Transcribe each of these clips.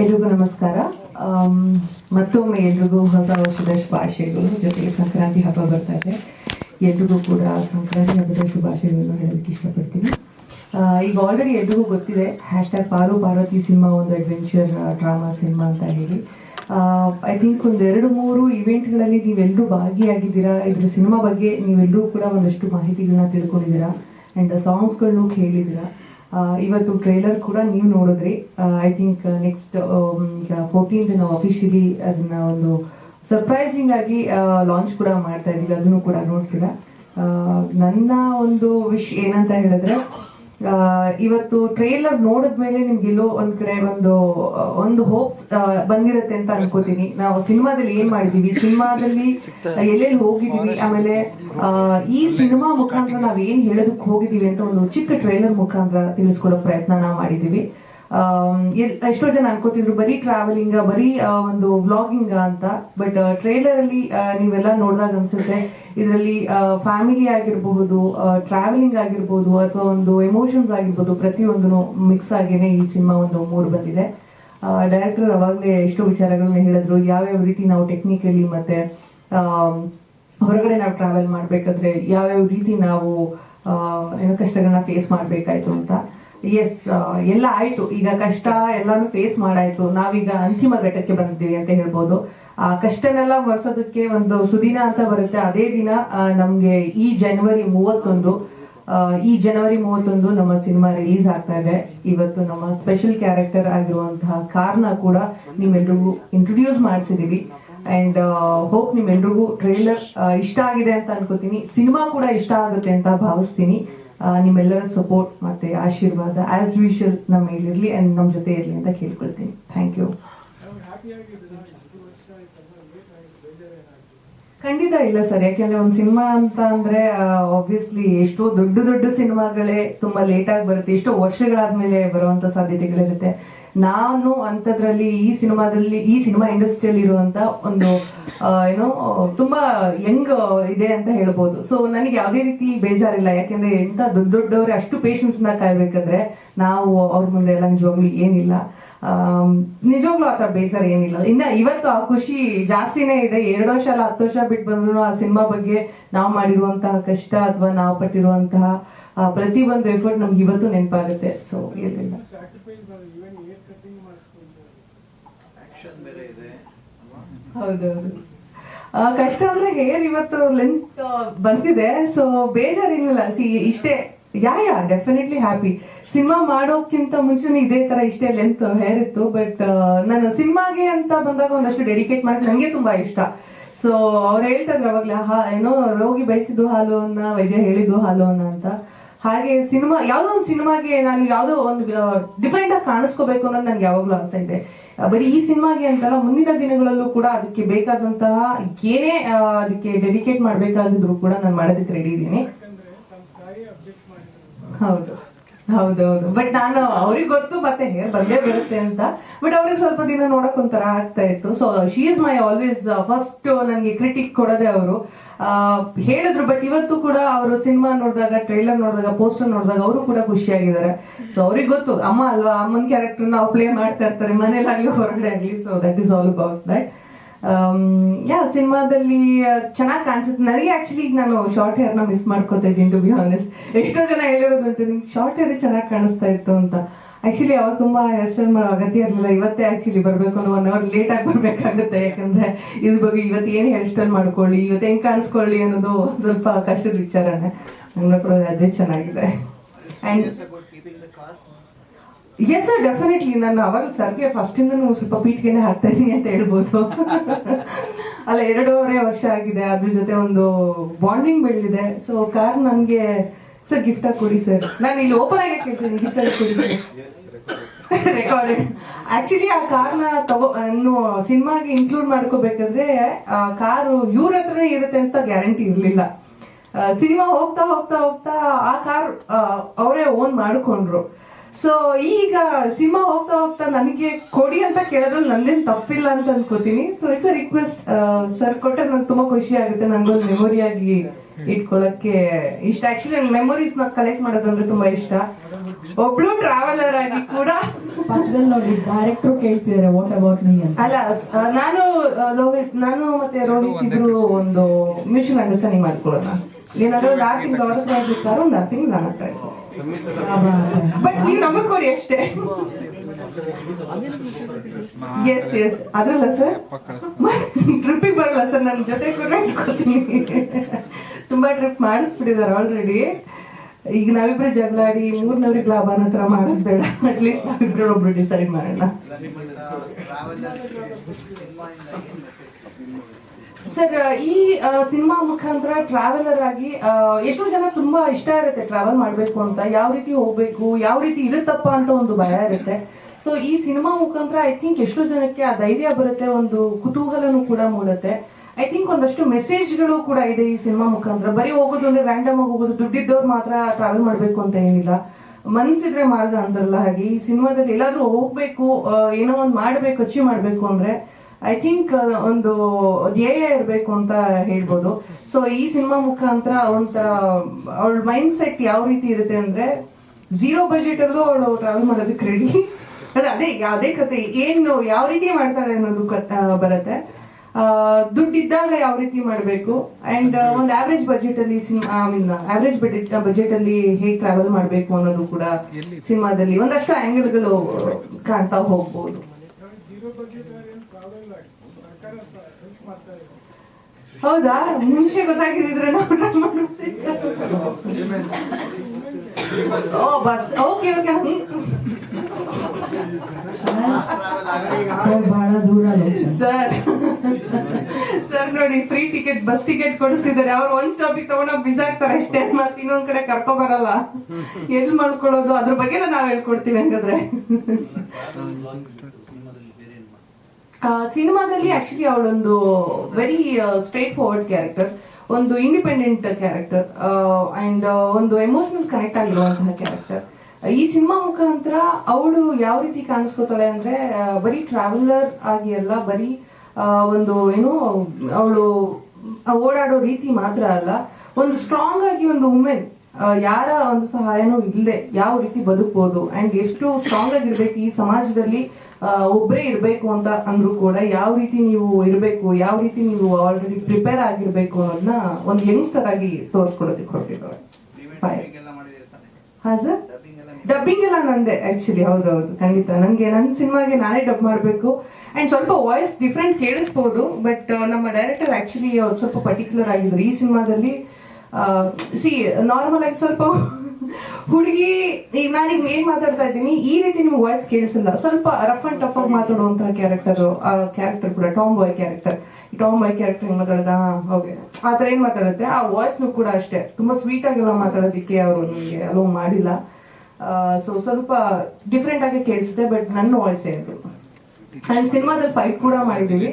ಎಲ್ರಿಗೂ ನಮಸ್ಕಾರ. ಮತ್ತೊಮ್ಮೆ ಎಲ್ರಿಗೂ ಹೊಸ ವರ್ಷದ ಶುಭಾಶಯಗಳು. ಜೊತೆಗೆ ಸಂಕ್ರಾಂತಿ ಹಬ್ಬ ಬರ್ತಾ ಇದೆ. ಎಲ್ರಿಗೂ ಕೂಡ ಸಂಕ್ರಾಂತಿ ಹಬ್ಬದ ಶುಭಾಶಯಗಳನ್ನು ಹೇಳೋದಕ್ಕೆ ಇಷ್ಟಪಡ್ತೀನಿ. ಈಗ ಆಲ್ರೆಡಿ ಎಲ್ರಿಗೂ ಗೊತ್ತಿದೆ ಹ್ಯಾಶ್ ಟ್ಯಾಗ್ ಪಾರು ಪಾರ್ವತಿ ಸಿನಿಮಾ ಒಂದು ಅಡ್ವೆಂಚರ್ ಡ್ರಾಮಾ ಸಿನಿಮಾ ಅಂತ ಹೇಳಿ. ಐ ಥಿಂಕ್ ಒಂದು ಎರಡು ಮೂರು ಇವೆಂಟ್ಗಳಲ್ಲಿ ನೀವೆಲ್ಲರೂ ಭಾಗಿಯಾಗಿದ್ದೀರಾ? ಇದ್ರ ಸಿನಿಮಾ ಬಗ್ಗೆ ನೀವೆಲ್ಲರೂ ಕೂಡ ಒಂದಷ್ಟು ಮಾಹಿತಿಗಳನ್ನ ತಿಳ್ಕೊಂಡಿದ್ದೀರಾ? ಆ್ಯಂಡ್ ಸಾಂಗ್ಸ್ಗಳನ್ನು ಕೇಳಿದ್ದೀರಾ? ಇವತ್ತು ಟ್ರೈಲರ್ ಕೂಡ ನೀವು ನೋಡಿದ್ರಿ. ಐ ಥಿಂಕ್ ನೆಕ್ಸ್ಟ್ ಈಗ ಫೋರ್ಟೀನ್ತ್ ನಾವು ಅಫಿಷಿಯಲಿ ಅದನ್ನ ಒಂದು ಸರ್ಪ್ರೈಸಿಂಗ್ ಆಗಿ ಲಾಂಚ್ ಕೂಡ ಮಾಡ್ತಾ ಇದೀವಿ ಅದನ್ನು ಕೂಡ ನೋಡ್ತೀರಾ? ನನ್ನ ಒಂದು ವಿಶ್ ಏನಂತ ಹೇಳಿದ್ರೆ ಇವತ್ತು ಟ್ರೇಲರ್ ನೋಡಿದ್ಮೇಲೆ ನಿಮ್ಗೆಲ್ಲೋ ಒಂದ್ ಕಡೆ ಒಂದು ಒಂದು ಹೋಪ್ಸ್ ಬಂದಿರತ್ತೆ ಅಂತ ಅನ್ಕೋತೀನಿ. ನಾವು ಸಿನಿಮಾದಲ್ಲಿ ಏನ್ ಮಾಡಿದೀವಿ? ಸಿನಿಮಾದಲ್ಲಿ ಎಲ್ಲೆಲ್ಲಿ ಹೋಗಿದೀವಿ? ಆಮೇಲೆ ಈ ಸಿನಿಮಾ ಮುಖಾಂತರ ನಾವ್ ಏನ್ ಹೇಳೋದಕ್ಕೆ ಹೋಗಿದೀವಿ ಅಂತ ಒಂದು ಚಿಕ್ಕ ಟ್ರೇಲರ್ ಮುಖಾಂತರ ತಿಳಿಸ್ಕೊಡೋ ಪ್ರಯತ್ನ ನಾವು ಮಾಡಿದೀವಿ. ಎಷ್ಟೋ ಜನ ಅನ್ಕೋತಿದ್ರು, ಬರೀ ಟ್ರಾವೆಲಿಂಗ್ ಬರೀ ಒಂದು ವ್ಲಾಗಿಂಗ್ ಅಂತ. ಬಟ್ ಟ್ರೇಲರ್ ಅಲ್ಲಿ ನೀವೆಲ್ಲ ನೋಡಿದಾಗ ಅನ್ಸುತ್ತೆ, ಇದರಲ್ಲಿ ಫ್ಯಾಮಿಲಿ ಆಗಿರಬಹುದು ಟ್ರಾವೆಲಿಂಗ್ ಆಗಿರ್ಬೋದು, ಅಥವಾ ಒಂದು ಎಮೋಷನ್ಸ್ ಆಗಿರ್ಬೋದು ಪ್ರತಿಯೊಂದು ಮಿಕ್ಸ್ ಆಗೇನೆ ಈ ಸಿನಿಮಾ ಒಂದು ಮೂಡ್ ಬಂದಿದೆ. ಡೈರೆಕ್ಟರ್ ಅವಾಗಲೇ ಎಷ್ಟೋ ವಿಚಾರಗಳನ್ನ ಹೇಳಿದ್ರು, ಯಾವ್ಯಾವ ರೀತಿ ನಾವು ಟೆಕ್ನಿಕಲಿ ಮತ್ತೆ ಹೊರಗಡೆ ನಾವು ಟ್ರಾವೆಲ್ ಮಾಡ್ಬೇಕಾದ್ರೆ, ಯಾವ್ಯಾವ ರೀತಿ ನಾವು ಏನೋ ಕಷ್ಟಗಳನ್ನ ಫೇಸ್ ಮಾಡಬೇಕಾಯ್ತು ಅಂತ. ಎಸ್ ಎಲ್ಲ ಆಯ್ತು. ಈಗ ಕಷ್ಟ ಎಲ್ಲಾನು ಫೇಸ್ ಮಾಡಾಯ್ತು. ನಾವೀಗ ಅಂತಿಮ ಘಟ್ಟಕ್ಕೆ ಬಂದಿದ್ದೀವಿ ಅಂತ ಹೇಳ್ಬೋದು. ಆ, ಕಷ್ಟನೆಲ್ಲ ಬರ್ಸೋದಕ್ಕೆ ಒಂದು ಸುದಿನ ಅಂತ ಬರುತ್ತೆ. ಅದೇ ದಿನ ನಮ್ಗೆ ಈ ಜನವರಿ ಮೂವತ್ತೊಂದು ಈ ಜನವರಿ ಮೂವತ್ತೊಂದು ನಮ್ಮ ಸಿನಿಮಾ ರಿಲೀಸ್ ಆಗ್ತಾ ಇದೆ. ಇವತ್ತು ನಮ್ಮ ಸ್ಪೆಷಲ್ ಕ್ಯಾರೆಕ್ಟರ್ ಆಗಿರುವಂತಹ ಕಾರ್ನ ಕೂಡ ನಿಮ್ಮೆಲ್ರಿಗೂ ಇಂಟ್ರೊಡ್ಯೂಸ್ ಮಾಡಿಸಿದೀವಿ. ಅಂಡ್ ಹೋಪ್ ನಿಮ್ಮೆಲ್ರಿಗೂ ಟ್ರೇಲರ್ ಇಷ್ಟ ಆಗಿದೆ ಅಂತ ಅನ್ಕೋತೀನಿ. ಸಿನಿಮಾ ಕೂಡ ಇಷ್ಟ ಆಗುತ್ತೆ ಅಂತ ಭಾವಿಸ್ತೀನಿ. ನಿಮ್ಮೆಲ್ಲರ ಸಪೋರ್ಟ್ ಮತ್ತೆ ಆಶೀರ್ವಾದ ಆಸ್ ಯೂಶಲ್ ನಮ್ಮ ಇರಲಿ ಅಂಡ್ ನಮ್ಮ ಜೊತೆ ಇರಲಿ ಅಂತ ಕೇಳ್ಕೊಳ್ತೀನಿ. ಥ್ಯಾಂಕ್ ಯು ಖಂಡಿತ ಇಲ್ಲ ಸರ್. ಯಾಕೆಂದ್ರೆ ಒಂದು ಸಿನಿಮಾ ಅಂತ ಅಂದ್ರೆ ಆಬ್ವಿಯಸ್ಲಿ ಎಷ್ಟೋ ದೊಡ್ಡ ದೊಡ್ಡ ಸಿನಿಮಾಗಳೇ ತುಂಬಾ ಲೇಟ್ ಆಗಿ ಬರುತ್ತೆ. ಎಷ್ಟೋ ವರ್ಷಗಳಾದ್ಮೇಲೆ ಬರುವಂತ ಸಾಧ್ಯತೆಗಳಿರುತ್ತೆ. ನಾನು ಅಂತದ್ರಲ್ಲಿ ಈ ಸಿನಿಮಾದಲ್ಲಿ, ಈ ಸಿನಿಮಾ ಇಂಡಸ್ಟ್ರಿಯಲ್ಲಿ ಇರುವಂತ ಒಂದು ಏನೋ, ತುಂಬಾ ಯಂಗ್ ಇದೆ ಅಂತ ಹೇಳ್ಬೋದು. ಸೊ ನನಗೆ ಯಾವುದೇ ರೀತಿ ಬೇಜಾರಿಲ್ಲ. ಯಾಕೆಂದ್ರೆ ಎಂತ ದೊಡ್ಡ ದೊಡ್ಡವರೇ ಅಷ್ಟು ಪೇಷನ್ಸ್ನ ಕಾಯ್ಬೇಕಾದ್ರೆ ನಾವು ಅವ್ರ ಮುಂದೆ ಎಲ್ಲ ನಿಜವಾಗ್ಲೂ ಏನಿಲ್ಲ. ನಿಜವಾಗ್ಲೂ ಆತರ ಬೇಜಾರ್ ಏನಿಲ್ಲ. ಇನ್ನ ಇವತ್ತು ಆ ಖುಷಿ ಜಾಸ್ತಿನೇ ಇದೆ. ಎರಡು ವರ್ಷ ಅಲ್ಲ ಹತ್ತು ವರ್ಷ ಬಿಟ್ಟು ಬಂದ್ರು ಆ ಸಿನಿಮಾ ಬಗ್ಗೆ ನಾವು ಮಾಡಿರುವಂತಹ ಕಷ್ಟ ಅಥವಾ ನಾವು ಪಟ್ಟಿರುವಂತಹ ಆ, ಪ್ರತಿ ಒಂದು ಎಫರ್ಟ್ ನಮ್ಗೆ ಇವತ್ತು ನೆನಪಾಗುತ್ತೆ. ಸೊ ಅಲ್ವಾ? ಹೌದೌದು. ಆ, ಕಷ್ಟ ಅಂದ್ರೆ ಹೇರ್ ಇವತ್ತು ಲೆಂತ್ ಬಂದಿದೆ. ಸೊ ಬೇಜಾರೇನಿಲ್ಲ ಸಿ ಇಷ್ಟೇ. Yeah yeah definitely happy cinema ಮಾಡೋಕ್ಕಿಂತ ಮುಂಚೆನೇ ಇದೇ ತರ ಇಷ್ಟೇ ಲೆಂತ್ ಹೇರ್ ಇತ್ತು ಬಟ್ ನಾನು ಸಿನಿಮಾಗೆ ಅಂತ ಬಂದಾಗ ಒಂದಷ್ಟು ಡೆಡಿಕೇಟ್ ಮಾಡಕ್ ನಂಗೆ ತುಂಬಾ ಇಷ್ಟ. ಸೊ ಅವ್ರು ಹೇಳ್ತಾ ಇದ್ರು ಅವಾಗ್ಲೇ ಹಾ ಏನೋ ರೋಗಿ ಬಯಸಿದ್ದು ಹಾಲು ಅನ್ನ, ವೈದ್ಯ ಹೇಳಿದ್ದು ಹಾಲು ಅನ್ನ ಅಂತ. ಹಾಗೆ ಸಿನಿಮಾ ಯಾವ್ದೋ ಒಂದು ಸಿನಿಮಾಗೆ ನಾನು ಯಾವ್ದೋ ಒಂದು ಡಿಫ್ರೆಂಟ್ ಆಗಿ ಕಾಣಿಸ್ಕೋಬೇಕು ಅನ್ನೋದು ನನ್ಗೆ ಯಾವಾಗ್ಲೂ ಆಸೆ ಇದೆ. ಬರೀ ಈ ಸಿನಿಮಾಗೆ ಅಂತಲ್ಲ, ಮುಂದಿನ ದಿನಗಳಲ್ಲೂ ಕೂಡ ಅದಕ್ಕೆ ಬೇಕಾದಂತಹ, ಏನೇ ಅದಕ್ಕೆ ಡೆಡಿಕೇಟ್ ಮಾಡ್ಬೇಕಾಗಿದ್ರು ಕೂಡ ನಾನು ಮಾಡೋದಕ್ಕೆ ರೆಡಿ ಇದ್ದೀನಿ. ಹೌದು. ಹೌದೌದು. ಬಟ್ ನಾನು ಅವ್ರಿಗೆ ಗೊತ್ತು ಮತ್ತೆ ಹೇರ್ ಬಂದೇ ಬರುತ್ತೆ ಅಂತ. ಬಟ್ ಅವ್ರಿಗೆ ಸ್ವಲ್ಪ ದಿನ ನೋಡಕ್ ಒಂಥರ ಆಗ್ತಾ ಇತ್ತು. So she is my always first ನನಗೆ ಕ್ರಿಟಿಕ್ ಕೊಡದೆ ಅವರು. ಹೇಳಿದ್ರು ಬಟ್ ಇವತ್ತು ಕೂಡ ಅವರು ಸಿನಿಮಾ ನೋಡಿದಾಗ ಟ್ರೈಲರ್ ನೋಡಿದಾಗ ಪೋಸ್ಟರ್ ನೋಡಿದಾಗ ಅವರು ಕೂಡ ಖುಷಿಯಾಗಿದ್ದಾರೆ. ಸೊ ಅವ್ರಿಗೆ ಗೊತ್ತು. ಅಮ್ಮ ಅಲ್ವಾ? ಅಮ್ಮನ ಕ್ಯಾರೆಕ್ಟರ್ ನಾವು ಪ್ಲೇ ಮಾಡ್ತಾ ಇರ್ತಾರೆ. ಮನೇಲಾಗ್ಲಿ ಹೊರಗಡೆ ಆಗ್ಲಿ. So that is all about that yeah ಸಿನಿಮಾದಲ್ಲಿ ಚೆನ್ನಾಗಿ ಕಾಣಿಸುತ್ತೆ. ನನಗೆ ಆಕ್ಚುಲಿ ಈಗ ನಾನು ಶಾರ್ಟ್ ಹೇರ್ನ ಮಿಸ್ ಮಾಡ್ಕೋತಾ ಇದ್ದೀನಿ ಟು ಬಿ ಆನೆಸ್ಟ್ ಎಷ್ಟೋ ಜನ ಹೇಳಿರೋದುಂಟು ನಿಮ್ಗೆ ಶಾರ್ಟ್ ಹೇರ್ ಚೆನ್ನಾಗಿ ಕಾಣಿಸ್ತಾ ಇತ್ತು ಅಂತ. ಆಕ್ಚುಲಿ ಅವಾಗ ತುಂಬ ಹೇರ್ ಸ್ಟೈಲ್ ಮಾಡೋ ಅಗತ್ಯ ಇರಲಿಲ್ಲ. ಇವತ್ತೇ ಆಕ್ಚುಲಿ ಬರಬೇಕು ಅನ್ನೋ ಒನ್ ಅವರ್ ಲೇಟ್ ಆಗಿ ಬರಬೇಕಾಗುತ್ತೆ. ಯಾಕಂದ್ರೆ ಇದ್ರ ಬಗ್ಗೆ ಇವತ್ತು ಏನು ಹೇರ್ ಸ್ಟೈಲ್ ಮಾಡ್ಕೊಳ್ಳಿ ಇವತ್ತು ಹೆಂಗೆ ಕಾಣಿಸ್ಕೊಳ್ಳಿ ಅನ್ನೋದು ಸ್ವಲ್ಪ ಕಷ್ಟದ ವಿಚಾರನೇ. ಅದೇ ಚೆನ್ನಾಗಿದೆ. ಅಂಡ್ ಎಸ್ ಸರ್ ಡೆಫಿನೆಟ್ಲಿ ನಾನು ಅವಾಗ ಸರ್ಗೆ ಫಸ್ಟ್ ಇಂದ ಸ್ವಲ್ಪ ಪೀಠಿಗೆನೆ ಹಾಕ್ತಾ ಇದೀನಿ ಅಂತ ಹೇಳ್ಬೋದು. ಅಲ್ಲ ಎರಡೂವರೆ ವರ್ಷ ಆಗಿದೆ. ಅದ್ರ ಜೊತೆ ಒಂದು ಬಾಂಡಿಂಗ್ ಬೆಳೆದಿದೆ ಸೊ ಕಾರ್ ನನಗೆ ಸರ್ ಗಿಫ್ಟ್ ಆಗಿ ಕೊಡಿ ಸರ್ ನಾನು ಇಲ್ಲಿ ಓಪನ್ ಆಗಿ ಕೇಳ್ತೀನಿ. ಗಿಫ್ಟ್ ಆಗಿ ಕೊಡಿ ಸರ್ ರೆಕಾರ್ಡೆಡ್ ಆಕ್ಚುಲಿ ಆ ಕಾರ್ನ ತಗೋ ಇನ್ನು ಸಿನಿಮಾಗೆ ಇನ್ಕ್ಲೂಡ್ ಮಾಡ್ಕೋಬೇಕಾದ್ರೆ ಆ ಕಾರು ಇವ್ರ ಹತ್ರನೇ ಇರುತ್ತೆ ಅಂತ ಗ್ಯಾರಂಟಿ ಇರಲಿಲ್ಲ. ಸಿನಿಮಾ ಹೋಗ್ತಾ ಹೋಗ್ತಾ ಹೋಗ್ತಾ ಆ ಕಾರ್ ಅವರೇ ಓನ್ ಮಾಡ್ಕೊಂಡ್ರು. ಸೊ ಈಗ ಸಿನಿಮಾ ಹೋಗ್ತಾ ಹೋಗ್ತಾ ನನಗೆ ಕೊಡಿ ಅಂತ ಕೇಳೋದ್ರಲ್ಲಿ ನಂದೇನು ತಪ್ಪಿಲ್ಲ ಅಂತ ಅನ್ಕೋತೀನಿ. So it's a request sir ಕೊಟ್ಟರೆ ನಂಗೆ ತುಂಬಾ ಖುಷಿ ಆಗುತ್ತೆ. ನಂಗೊಂದು ಮೆಮೊರಿಯಾಗಿ ಇಟ್ಕೊಳಕ್ಕೆ ಇಷ್ಟ. ಆಕ್ಚುಲಿ ನಂಗೆ ಮೆಮೊರೀಸ್ನ ಕಲೆಕ್ಟ್ ಮಾಡೋದಂದ್ರೆ ತುಂಬಾ ಇಷ್ಟ. ಒಬ್ಳು ಟ್ರಾವೆಲರ್ ಆಗಿ ಕೂಡ ಪಕ್ಕದಲ್ಲಿ ನೋಡಿ ಡೈರೆಕ್ಟ್ರು ಕೇಳ್ತಿದ್ದಾರೆ ವಾಟ್ ಅಬೌಟ್ ಮೀ ಅಂತ. ಅಲ್ಲ ನಾನು ಲೋಹಿತ್ ನಾನು ಮತ್ತೆ ರೋಹಿತ್ ಇಬ್ರು ಒಂದು ಮ್ಯೂಚುವಲ್ ಅಂಡರ್ಸ್ಟ್ಯಾಂಡಿಂಗ್ ಮಾಡ್ಕೊಳ್ಳೋಣ. ಒಂದು ಆರು ತಿಂಗಳು ಅವ್ರ ಹತ್ರ ಇರ್ತಾರೆ ಒಂದು ಆರು ತಿಂಗಳು ನನ್ನ ಹತ್ರ ಬಟ್ ನೀವು ನಮಗ್ ಅಷ್ಟೇ. ಎಸ್ ಎಸ್ ಅದ್ರಲ್ಲ ಸರ್ ಟ್ರಿಪ್ಪಿಗೆ ಬರಲ್ಲ ಸರ್ ನನ್ನ ಜೊತೆ ಕೂಡ ಇಟ್ಕೊತೀನಿ. ತುಂಬಾ ಟ್ರಿಪ್ ಮಾಡಿಸ್ಬಿಟ್ಟಿದ್ದಾರೆ ಆಲ್ರೆಡಿ ಈಗ ನಾವಿಬ್ರು ಜಗಳಾಡಿ ಮೂರ್ನವ್ರಿಗೆ ಲಾಭ ಅನ್ನೋ ಥರ ಮಾಡೋದು ಬೇಡ. ಅಟ್ಲೀಸ್ಟ್ ನಾವಿಬ್ರು ಒಬ್ರು ಡಿಸೈಡ್ ಮಾಡೋಣ ಟ್ರಾವೆಲರ್ ಸಿನಿಮಾಯಿಂದ ಏನು ಮೆಸೇಜ್ ಸರ್, ಈ ಸಿನಿಮಾ ಮುಖಾಂತರ ಟ್ರಾವೆಲರ್ ಆಗಿ ಎಷ್ಟೋ ಜನ ತುಂಬಾ ಇಷ್ಟ ಇರುತ್ತೆ ಟ್ರಾವೆಲ್ ಮಾಡಬೇಕು ಅಂತ. ಯಾವ ರೀತಿ ಹೋಗ್ಬೇಕು, ಯಾವ ರೀತಿ ಇರುತ್ತಪ್ಪ ಅಂತ ಒಂದು ಭಯ ಇರುತ್ತೆ. ಸೊ ಈ ಸಿನಿಮಾ ಮುಖಾಂತರ ಐ ಥಿಂಕ್ ಎಷ್ಟೋ ಜನಕ್ಕೆ ಆ ಧೈರ್ಯ ಬರುತ್ತೆ, ಒಂದು ಕುತೂಹಲನೂ ಕೂಡ ಮೂಡುತ್ತೆ. ಐ ಥಿಂಕ್ ಒಂದಷ್ಟು ಮೆಸೇಜ್ಗಳು ಕೂಡ ಇದೆ ಈ ಸಿನಿಮಾ ಮುಖಾಂತರ. ಬರೀ ಹೋಗೋದು ಅಂದ್ರೆ ರ್ಯಾಂಡಮ್ ಆಗಿ ಹೋಗೋದು, ದುಡ್ಡಿದ್ದವ್ರು ಮಾತ್ರ ಟ್ರಾವೆಲ್ ಮಾಡ್ಬೇಕು ಅಂತ ಏನಿಲ್ಲ. ಮನಸ್ಸಿದ್ರೆ ಮಾರ್ಗ ಅಂತಾರಲ್ಲ ಹಾಗೆ, ಈ ಸಿನಿಮಾದಲ್ಲಿ ಎಲ್ಲಾದ್ರೂ ಹೋಗ್ಬೇಕು ಏನೋ ಒಂದು ಮಾಡ್ಬೇಕು ಅಚೀವ್ ಮಾಡ್ಬೇಕು ಅಂದ್ರೆ ಐ ಥಿಂಕ್ ಒಂದು ಧ್ಯೇಯ ಇರಬೇಕು ಅಂತ ಹೇಳ್ಬೋದು. ಸೊ ಈ ಸಿನಿಮಾ ಮುಖಾಂತರ ಒಂಥರ ಅವಳ ಮೈಂಡ್ ಸೆಟ್ ಯಾವ ರೀತಿ ಇರುತ್ತೆ ಅಂದ್ರೆ ಝೀರೋ ಬಜೆಟ್ ಅಲ್ಲೂ ಅವಳು ಟ್ರಾವೆಲ್ ಮಾಡೋದಕ್ಕೆ ರೆಡಿ ಅದೇ ಅದೇ ಯಾವುದೇ ಕತೆ. ಏನು ಯಾವ ರೀತಿ ಮಾಡ್ತಾಳೆ ಅನ್ನೋದು ಬರುತ್ತೆ. ದುಡ್ಡು ದುಡ್ಡಿದ್ದಾಗ ಯಾವ ರೀತಿ ಮಾಡಬೇಕು. ಅಂಡ್ ಒಂದು ಆವ್ರೇಜ್ ಬಜೆಟ್ ಅಲ್ಲಿ I mean average budget budget ಅಲ್ಲಿ ಹೇಗೆ ಟ್ರಾವೆಲ್ ಮಾಡಬೇಕು ಅನ್ನೋದು ಕೂಡ ಸಿನಿಮಾದಲ್ಲಿ ಒಂದಷ್ಟು ಆಂಗಲ್ಗಳು ಕಾಣ್ತಾ ಹೋಗ್ಬೋದು ಜೀರೋ ಬಜೆಟ್ ಏನು ಪ್ರಾಬ್ಲಮ್ ಇಲ್ಲ ಸರ್ಕಾರ ಹೆಲ್ಪ್ ಮಾಡ್ತಾ ಇದೆ ಹೌದಾ? ಮುಂಚೆ ಗೊತ್ತಾಗಿದ್ರೆ ನಾವು. ಓ ಬಸ್. ಓಕೆ ಸರ್ ಬಹಳ ದೂರ ಸರ್? ಸರ್. ನೋಡಿ ಫ್ರೀ ಟಿಕೆಟ್ ಬಸ್ ಟಿಕೆಟ್ ಕೊಡಿಸ್ತಿದ್ದಾರೆ. ಅವ್ರು ಒಂದ್ ಸ್ಟಾಪಿಗೆ ತಗೊಂಡೋಗಿ ಬಿಸಾಕ್ತಾರೆ ಅಷ್ಟೇ. ಮತ್ತೆ ಇನ್ನೊಂದ್ ಕಡೆ ಕರ್ಕೊ ಬರಲ್ಲ. ಎಲ್ಲಿ ಮಾಡ್ಕೊಳ್ಳೋದು? ಅದ್ರ ಬಗ್ಗೆ ನಾವ್ ಹೇಳ್ಕೊಡ್ತೀವಿ ಹಂಗಾದ್ರೆ. ಸಿನಿಮಾದಲ್ಲಿ ಆಕ್ಚುಲಿ ಅವಳೊಂದು ವೆರಿ ಸ್ಟ್ರೇಟ್ ಫಾರ್ವರ್ಡ್ ಕ್ಯಾರೆಕ್ಟರ್ ಒಂದು ಇಂಡಿಪೆಂಡೆಂಟ್ ಕ್ಯಾರೆಕ್ಟರ್ ಅಂಡ್ ಒಂದು ಎಮೋಷನಲ್ ಕನೆಕ್ಟ್ ಆಗಿರುವಂತಹ ಕ್ಯಾರೆಕ್ಟರ್ ಈ ಸಿನಿಮಾ ಮುಖಾಂತರ ಅವಳು ಯಾವ ರೀತಿ ಕಾಣಿಸ್ಕೋತಾಳೆ ಅಂದ್ರೆ ಬರೀ ಟ್ರಾವೆಲರ್ ಆಗಿ ಅಲ್ಲ, ಬರೀ ಒಂದು ಏನು ಅವಳು ಓಡಾಡೋ ರೀತಿ ಮಾತ್ರ ಅಲ್ಲ, ಒಂದು ಸ್ಟ್ರಾಂಗ್ ಆಗಿ ಒಂದು ವುಮೆನ್ ಯಾರ ಒಂದು ಸಹಾಯನೂ ಇಲ್ಲದೆ ಯಾವ ರೀತಿ ಬದುಕ್ಬೋದು? ಅಂಡ್ ಎಷ್ಟು ಸ್ಟ್ರಾಂಗ್ ಆಗಿರ್ಬೇಕು ಈ ಸಮಾಜದಲ್ಲಿ ಒಬ್ಬರೇ ಇರಬೇಕು ಅಂತ ಅಂದ್ರೂ ಕೂಡ ಯಾವ ರೀತಿ ನೀವು ಇರಬೇಕು, ಯಾವ ರೀತಿ ನೀವು ಆಲ್ರೆಡಿ ಪ್ರಿಪೇರ್ ಆಗಿರ್ಬೇಕು ಅನ್ನೋದನ್ನ ಒಂದು ಯಂಗ್ಸ್ಟರ್ ಆಗಿ ತೋರಿಸ್ಕೊಡೋದಕ್ಕೆ ಹೊರಟಿದ್ದಾರೆ. ಹಾ ಸರ್ ಡಬ್ಬಿಂಗ್ ಎಲ್ಲ ಡಬ್ಬಿಂಗ್ ಎಲ್ಲ ನಂದೆ ಆಕ್ಚುಲಿ ಹೌದೌದು, ಖಂಡಿತ. ನನಗೆ ನನ್ನ ಸಿನಿಮಾಗೆ ನಾನೇ ಡಬ್ ಮಾಡಬೇಕು. ಅಂಡ್ ಸ್ವಲ್ಪ ವಾಯ್ಸ್ ಡಿಫ್ರೆಂಟ್ ಕೇಳಿಸ್ಬೋದು ಬಟ್ ನಮ್ಮ ಡೈರೆಕ್ಟರ್ ಆಕ್ಚುಲಿ ಅವ್ರು ಸ್ವಲ್ಪ ಪರ್ಟಿಕ್ಯುಲರ್ ಆಗಿದ್ರು. ಈ ಸಿನಿಮಾದಲ್ಲಿ ಸಿ ನಾರ್ಮಲ್ ಆಗಿ ಸ್ವಲ್ಪ ಹುಡುಗಿ ಈಗ ನಾನೀಗ ಏನ್ ಮಾತಾಡ್ತಾ ಇದ್ದೀನಿ. ಈ ರೀತಿ ನಿಮ್ಗೆ ವಾಯ್ಸ್ ಕೇಳಿಸಲ್ಲ. ಸ್ವಲ್ಪ ರಫ್ ಅಂಡ್ ಟಫ್ ಆಗಿ ಮಾತಾಡುವಂತಹ ಕ್ಯಾರೆಕ್ಟರ್ ಆ ಕ್ಯಾರೆಕ್ಟರ್ ಕೂಡ tomboy character tomboy character ಹೆಂಗ್ ಮಾತಾಡೋದ? ಓಕೆ. ಆ ಥರ ಏನ್ ಮಾತಾಡುತ್ತೆ? ಆ ವಾಯ್ಸ್ನು ಕೂಡ ಅಷ್ಟೇ. ತುಂಬಾ ಸ್ವೀಟ್ ಆಗೆಲ್ಲ ಮಾತಾಡೋದಕ್ಕೆ ಅವರು ನಿಮಗೆ ಅಲೋ ಮಾಡಿಲ್ಲ. ಸೊ ಸ್ವಲ್ಪ ಡಿಫ್ರೆಂಟ್ ಆಗಿ ಕೇಳಿಸುತ್ತೆ ಬಟ್ ನನ್ನ ವಾಯ್ಸ್ ಏನು ಅಂಡ್ ಸಿನಿಮಾದಲ್ಲಿ ಫೈಟ್ ಕೂಡ ಮಾಡಿದೀವಿ.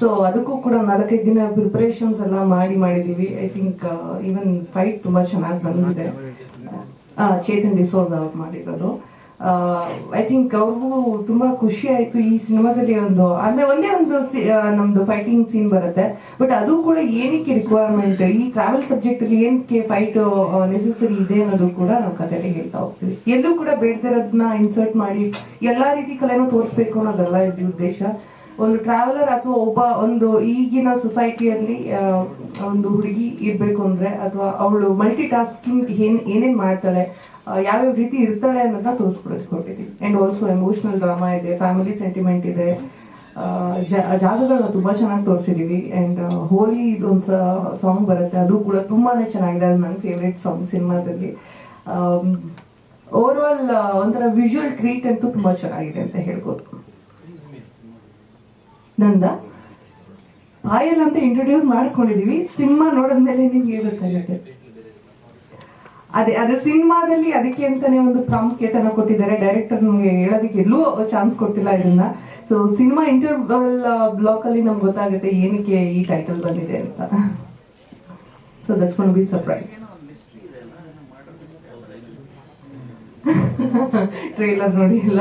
ಸೊ ಅದಕ್ಕೂ ಕೂಡ ನಾಲ್ಕೈದು ದಿನ ಪ್ರಿಪರೇಷನ್ಸ್ ಎಲ್ಲ ಮಾಡಿ ಮಾಡಿದೀವಿ. ಐ ಥಿಂಕ್ ಈವನ್ ಫೈಟ್ ತುಂಬಾ ಚೆನ್ನಾಗಿ ಬಂದಿದೆ. ಚೇತನ್ ಡಿಸೋಸ್ ಅವ್ರು ಮಾಡಿರೋದು. ಐ ಥಿಂಕ್ ಅವ್ರಿಗೂ ತುಂಬಾ ಖುಷಿ ಆಯ್ತು ಈ ಸಿನಿಮಾದಲ್ಲಿ ಒಂದು, ಅಂದ್ರೆ ಒಂದೇ ಒಂದು ನಮ್ದು ಫೈಟಿಂಗ್ ಸೀನ್ ಬರುತ್ತೆ. ಬಟ್ ಅದು ಕೂಡ ಏನಕ್ಕೆ ರಿಕ್ವೈರ್ಮೆಂಟ್ ಈ ಟ್ರಾವೆಲ್ ಸಬ್ಜೆಕ್ಟ್ ಅಲ್ಲಿ ಏನಕ್ಕೆ ಫೈಟ್ ನೆಸೆಸರಿ ಇದೆ ಅನ್ನೋದು ಕೂಡ ನಾವು ಕಥೆಯಲ್ಲಿ ಹೇಳ್ತಾ ಹೋಗ್ತೀವಿ. ಎಲ್ಲೂ ಕೂಡ ಬೇಡದಿರೋದನ್ನ ಇನ್ಸರ್ಟ್ ಮಾಡಿ, ಎಲ್ಲಾ ರೀತಿ ಕಲೆನೂ ತೋರಿಸ್ಬೇಕು ಅನ್ನೋದಲ್ಲ ಇದು ಉದ್ದೇಶ. ಒಂದು ಟ್ರಾವೆಲರ್ ಅಥವಾ ಒಬ್ಬ ಒಂದು ಈಗಿನ ಸೊಸೈಟಿಯಲ್ಲಿ ಒಂದು ಹುಡುಗಿ ಇರ್ಬೇಕು ಅಂದ್ರೆ, ಅಥವಾ ಅವಳು ಮಲ್ಟಿ ಟಾಸ್ಕಿಂಗ್ ಏನ್, ಏನೇನ್ ಮಾಡ್ತಾಳೆ ಯಾವ ರೀತಿ ಇರ್ತಾಳೆ ಅನ್ನೋದನ್ನ ತೋರಿಸ್ಕೊಡೋದು ಕೊಟ್ಟಿದ್ದೀವಿ ಅಂಡ್ ಆಲ್ಸೋ ಎಮೋಷನಲ್ ಡ್ರಾಮಾ ಇದೆ ಫ್ಯಾಮಿಲಿ ಸೆಂಟಿಮೆಂಟ್ ಇದೆ ಜಾಗಗಳನ್ನ ತುಂಬಾ ಚೆನ್ನಾಗಿ ತೋರಿಸಿದೀವಿ. ಅಂಡ್ ಹೋಲಿ ಒಂದು ಸಾಂಗ್ ಬರುತ್ತೆ, ಅದು ಕೂಡ ತುಂಬಾನೇ ಚೆನ್ನಾಗಿದೆ, ಅದು ನನ್ನ ಫೇವ್ರೆಟ್ ಸಾಂಗ್ ಸಿನಿಮಾದಲ್ಲಿ. ಓವರ್ ಆಲ್ ಒಂಥರ ವಿಜುವಲ್ ಟ್ರೀಟ್ ಅಂತೂ ತುಂಬಾ ಚೆನ್ನಾಗಿದೆ ಅಂತ ಹೇಳ್ಬೋದು. ನಂದ. ಆಯಲ್ ಅಂತ ಇಂಟ್ರೊಡ್ಯೂಸ್ ಮಾಡ್ಕೊಂಡಿದೀವಿ. ಸಿನಿಮಾ ನೋಡಿದ್ಮೇಲೆ ನಿಮ್ಗೆ ಗೊತ್ತಾಗುತ್ತೆ? ಅದೇ ಅದೇ ಸಿನಿಮಾದಲ್ಲಿ ಅದಕ್ಕೆ ಅಂತಾನೆ ಒಂದು ಪ್ರಾಮುಖ್ಯತೆನ ಕೊಟ್ಟಿದ್ದಾರೆ. ಡೈರೆಕ್ಟರ್ ನಮ್ಗೆ ಹೇಳೋದಕ್ಕೆ ಎಲ್ಲೂ ಚಾನ್ಸ್ ಕೊಟ್ಟಿಲ್ಲ ಇದನ್ನ. ಸೊ ಸಿನಿಮಾ ಇಂಟರ್ವಲ್ ಬ್ಲಾಕ್ ಅಲ್ಲಿ ನಮ್ಗೆ ಗೊತ್ತಾಗುತ್ತೆ ಏನಕ್ಕೆ ಈ ಟೈಟಲ್ ಬಂದಿದೆ ಅಂತ. So that's B surprise trailer ನೋಡಿ ಇಲ್ಲ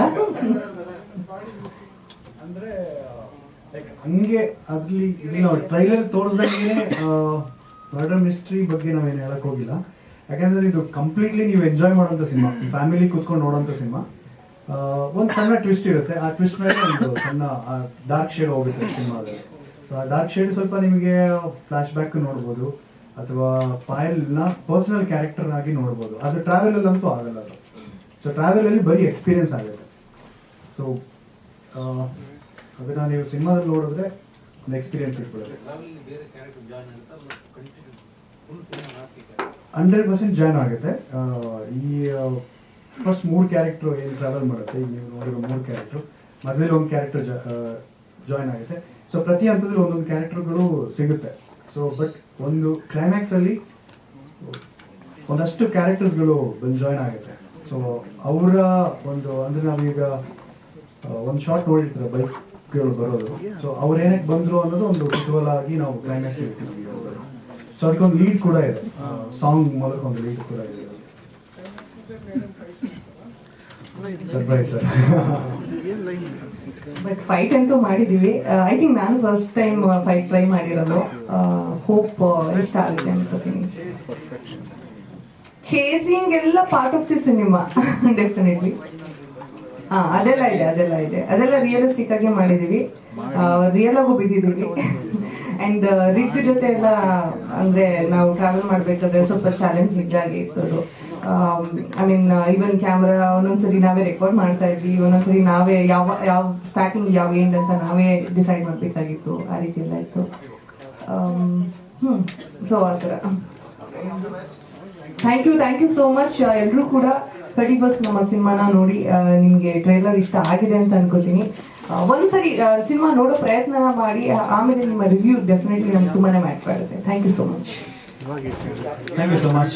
ಅಂದ್ರೆ ಹಂಗೆ ಇಲ್ಲಿ ಟ್ರೈಲರ್ ತೋರಿಸ್ದಂಗೆ ಮರ್ಡರ್ ಮಿಸ್ಟ್ರಿ ಬಗ್ಗೆ ನಾವೇನು ಹೇಳಕ್ ಹೋಗಿಲ್ಲ. ಯಾಕಂದ್ರೆ ಇದು ಕಂಪ್ಲೀಟ್ಲಿ ನೀವು ಎಂಜಾಯ್ ಮಾಡೋಂಥ ಸಿನಿಮಾ ಫ್ಯಾಮಿಲಿ ಕೂತ್ಕೊಂಡು ನೋಡೋಂಥ ಸಿನಿಮಾ ಒಂದು ಸಣ್ಣ ಟ್ವಿಸ್ಟ್ ಇರುತ್ತೆ. ಆ ಟ್ವಿಸ್ಟ್ ಮೇಲೆ ಒಂದು ಸಣ್ಣ ಡಾರ್ಕ್ ಶೇಡ್ ಹೋಗುತ್ತೆ ಸಿನಿಮಾದಲ್ಲಿ ಸೊ ಆ ಡಾರ್ಕ್ ಶೇಡ್ ಸ್ವಲ್ಪ ನಿಮಗೆ ಫ್ಲಾಶ್ ಬ್ಯಾಕ್ ನೋಡ್ಬೋದು. ಅಥವಾ ಪಾಯಲ್ನ ಪರ್ಸನಲ್ ಕ್ಯಾರೆಕ್ಟರ್ ಆಗಿ ನೋಡ್ಬೋದು. ಅದು ಟ್ರಾವೆಲ್ ಅಂತೂ ಆಗಲ್ಲ ಅದು. ಸೊ ಟ್ರಾವೆಲ್ ಅಲ್ಲಿ ಬರೀ ಎಕ್ಸ್ಪೀರಿಯನ್ಸ್ ಆಗುತ್ತೆ. ಸೊ ಅದನ್ನ ನೀವು ಸಿನಿಮಾದಲ್ಲಿ ನೋಡಿದ್ರೆ ಒಂದು ಎಕ್ಸ್ಪೀರಿಯನ್ಸ್ ಇಟ್ಬಿಡುತ್ತೆ. ಹಂಡ್ರೆಡ್ ಪರ್ಸೆಂಟ್ ಜಾಯ್ನ್ ಆಗುತ್ತೆ. ಈ ಫಸ್ಟ್ ಮೂರು ಕ್ಯಾರೆಕ್ಟರ್ ಏನು ಟ್ರಾವೆಲ್ ಮಾಡುತ್ತೆ ಈಗ ನೀವು ನೋಡಿರೋ ಮೂರು ಕ್ಯಾರೆಕ್ಟರ್ ಮಧ್ಯದಲ್ಲಿ ಒಂದು ಕ್ಯಾರೆಕ್ಟರ್ ಜಾಯ್ನ್ ಆಗುತ್ತೆ. ಸೊ ಪ್ರತಿ ಹಂತದಲ್ಲಿ ಒಂದೊಂದು ಕ್ಯಾರೆಕ್ಟರ್ಗಳು ಸಿಗುತ್ತೆ. ಸೊ ಬಟ್ ಒಂದು ಕ್ಲೈಮ್ಯಾಕ್ಸ್ ಅಲ್ಲಿ ಒಂದಷ್ಟು ಕ್ಯಾರೆಕ್ಟರ್ಸ್ಗಳು ಬಂದು ಜಾಯ್ನ್ ಆಗುತ್ತೆ. ಸೊ ಅವರ ಒಂದು ಅಂದರೆ ನಾವೀಗ ಒಂದು ಶಾರ್ಟ್ ನೋಡಿರ್ತಾರೆ ಬರೋದು. ಸೊ ಅವ್ರು ಏನಕ್ಕೆ ಬಂದ್ರು ಅನ್ನೋದು ಒಂದು ಕುತೂಹಲ ಆಗಿ ನಾವು ಕ್ಲೈಮ್ಯಾಕ್ಸ್ ಇರ್ತೀವಿ ಸೊ ಅದಕ್ಕೊಂದು ಲೀಡ್ ಕೂಡ ಇದೆ. ಸಾಂಗ್ ಮೂಲಕ ಒಂದು ಲೀಡ್ ಕೂಡ ಇದೆ. ಸರ್ಪ್ರೈಸ್ ಸರ್ ಬಟ್ ಫೈಟ್ ಅಂತೂ ಮಾಡಿದೀವಿ. ಐ ಥಿಂಕ್ ನಾನು ಫಸ್ಟ್ ಟೈಮ್ ಫೈಟ್ ಟ್ರೈ ಮಾಡಿರೋದು. ಹೋಪ್ ಇಷ್ಟ ಆಗುತ್ತೆ ಅನ್ಕೋತೀನಿ. ಚೇಸಿಂಗ್ ಎಲ್ಲ ಪಾರ್ಟ್ ಆಫ್ ದಿ ಸಿನಿಮಾ ಡೆಫಿನೆಟ್ಲಿ ಹಾ ಅದೆಲ್ಲ ಇದೆ ಅದೆಲ್ಲ ಇದೆ. ಅದೆಲ್ಲ ರಿಯಲಿಸ್ಟಿಕ್ ಆಗಿ ಮಾಡಿದೀವಿ. ರಿಯಲ್ ಆಗು ಬಿದ್ದಿದೀವಿ ಅಂಡ್ ರೀತಿ ಜೊತೆ ಎಲ್ಲ ಅಂದ್ರೆ ನಾವು ಟ್ರಾವೆಲ್ ಮಾಡ್ಬೇಕಾದ್ರೆ ಸ್ವಲ್ಪ ಚಾಲೆಂಜಿಂಗ್ ಆಗಿ ಇತ್ತು. ಐ ಮೀನ್ ಈವನ್ ಕ್ಯಾಮ್ರಾ ಒಂದೊಂದ್ಸರಿ ನಾವೇ ರೆಕಾರ್ಡ್ ಮಾಡ್ತಾ ಇದ್ವಿ. ಒಂದೊಂದ್ಸರಿ ನಾವೇ ಯಾವ ಯಾವ ಸ್ಟಾರ್ಟಿಂಗ್ ಯಾವ ಎಂಡ್ ಅಂತ ನಾವೇ ಡಿಸೈಡ್ ಮಾಡ್ಬೇಕಾಗಿತ್ತು. ಆ ರೀತಿ ಎಲ್ಲ ಇತ್ತು. ಹ್ಮ್ ಸೊ ಆ ಥರ. Thank you thank you so much ಎಲ್ಲರೂ ಕೂಡ. ತರ್ಟಿ ಫಸ್ಟ್ ನಮ್ಮ ಸಿನಿಮಾನ ನೋಡಿ ನಿಮಗೆ ಟ್ರೈಲರ್ ಇಷ್ಟ ಆಗಿದೆ ಅಂತ ಅನ್ಕೋತೀನಿ ಒಂದ್ಸರಿ ಸಿನಿಮಾ ನೋಡೋ ಪ್ರಯತ್ನ ಮಾಡಿ ಆಮೇಲೆ ನಿಮ್ಮ ರಿವ್ಯೂ ಡೆಫಿನೆಟ್ಲಿ ನಮ್ಗೆ ತುಂಬಾನೇ ಮ್ಯಾಟ್ ಮಾಡುತ್ತೆ thank you so much thank you so much